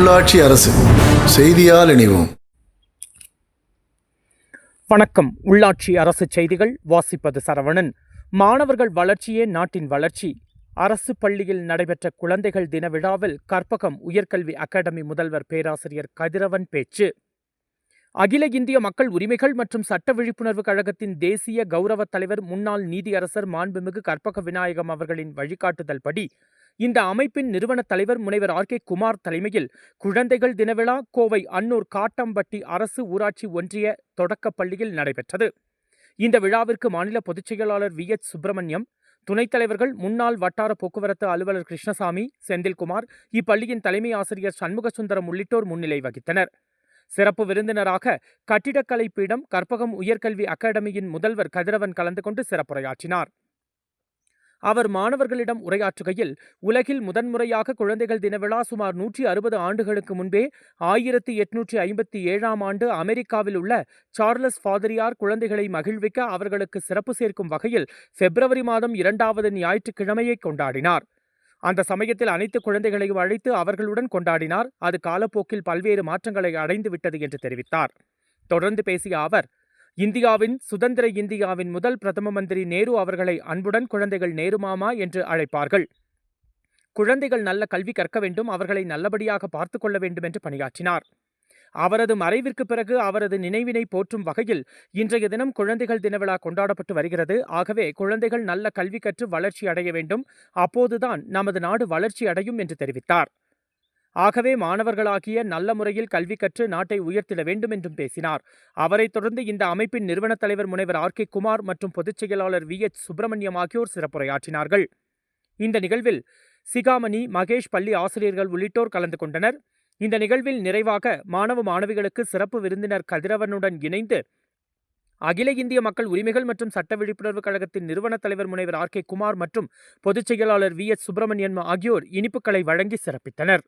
உள்ளாட்சி அரசு. செய்தியால் இணைவோம். வணக்கம். உள்ளாட்சி அரசு செய்திகள் வாசிப்பது சரவணன். மாணவர்கள் வளர்ச்சியே நாட்டின் வளர்ச்சி. அரசு பள்ளியில் நடைபெற்ற குழந்தைகள் தின விழாவில் கற்பகம் உயர்கல்வி அகாடமி முதல்வர் பேராசிரியர் கதிரவன் பேச்சு. அகில இந்திய மக்கள் உரிமைகள் மற்றும் சட்ட விழிப்புணர்வு கழகத்தின் தேசிய கௌரவ தலைவர் முன்னாள் நீதியரசர் மாண்புமிகு கற்பக விநாயகம் அவர்களின் வழிகாட்டுதல் படி இந்த அமைப்பின் நிறுவன தலைவர் முனைவர் ஆர் கே குமார் தலைமையில் குழந்தைகள் தினவிழா கோவை அன்னூர் காட்டம்பட்டி அரசு ஊராட்சி ஒன்றிய தொடக்கப் பள்ளியில் நடைபெற்றது. இந்த விழாவிற்கு மாநில பொதுச் செயலாளர் வி எச் சுப்பிரமணியம் துணைத் தலைவர்கள் முன்னாள் வட்டார போக்குவரத்து அலுவலர் கிருஷ்ணசாமி செந்தில்குமார் இப்பள்ளியின் தலைமை ஆசிரியர் சண்முகசுந்தரம் உள்ளிட்டோர் முன்னிலை வகித்தனர். சிறப்பு விருந்தினராக கட்டிடக்கலை பீடம் கற்பகம் உயர்கல்வி அகாடமியின் முதல்வர் கதிரவன் கலந்து கொண்டு சிறப்புரையாற்றினார். அவர் மாணவர்களிடம் உரையாற்றுகையில் உலகில் முதன்முறையாக குழந்தைகள் தினவிழா சுமார் நூற்றி அறுபது ஆண்டுகளுக்கு முன்பே ஆயிரத்தி எட்நூற்றி ஐம்பத்தி ஏழாம் ஆண்டு அமெரிக்காவில் உள்ள சார்லஸ் ஃபாதரியார் குழந்தைகளை மகிழ்விக்க அவர்களுக்கு சிறப்பு சேர்க்கும் வகையில் பிப்ரவரி மாதம் இரண்டாவது ஞாயிற்றுக்கிழமையை கொண்டாடினார். அந்த சமயத்தில் அனைத்து குழந்தைகளையும் அழைத்து அவர்களுடன் கொண்டாடினார். அது காலப்போக்கில் பல்வேறு மாற்றங்களை அடைந்து விட்டது என்று தெரிவித்தார். தொடர்ந்து பேசிய அவர் இந்தியாவின் சுதந்திர இந்தியாவின் முதல் பிரதம மந்திரி நேரு அவர்களை அன்புடன் குழந்தைகள் நேரு மாமா என்று அழைப்பார்கள். குழந்தைகள் நல்ல கல்வி கற்க வேண்டும் அவர்களை நல்லபடியாக பார்த்து கொள்ள வேண்டும் என்று பணியாற்றினார். அவரது மறைவிற்கு பிறகு அவரது நினைவினை போற்றும் வகையில் இன்றைய தினம் குழந்தைகள் தினவிழா கொண்டாடப்பட்டு வருகிறது. ஆகவே குழந்தைகள் நல்ல கல்வி கற்று வளர்ச்சி அடைய வேண்டும். அப்போதுதான் நமது நாடு வளர்ச்சி அடையும் என்று தெரிவித்தார். ஆகவே மாணவர்களாகிய நல்ல முறையில் கல்வி கற்று நாட்டை உயர்த்திட வேண்டும் என்றும் பேசினார். அவரைத் தொடர்ந்து இந்த அமைப்பின் நிறுவனத் தலைவர் முனைவர் ஆர். கே. குமார் மற்றும் பொதுச் செயலாளர் வி. எச். சுப்பிரமணியம் ஆகியோர் சிறப்புரையாற்றினார்கள். இந்த நிகழ்வில் சிகாமணி மகேஷ் பள்ளி ஆசிரியர்கள் உள்ளிட்டோர் கலந்து கொண்டனர். இந்த நிகழ்வில் நிறைவாக மாணவ மாணவிகளுக்கு சிறப்பு விருந்தினர் கதிரவனுடன் இணைந்து அகில இந்திய மக்கள் உரிமைகள் மற்றும் சட்ட விழிப்புணர்வு கழகத்தின் நிறுவனத் தலைவர் முனைவர் ஆர். கே. குமார் மற்றும் பொதுச் செயலாளர் வி. எஸ் சுப்பிரமணியன் ஆகியோர் இனிப்புகளை வழங்கி சிறப்பித்தனர்.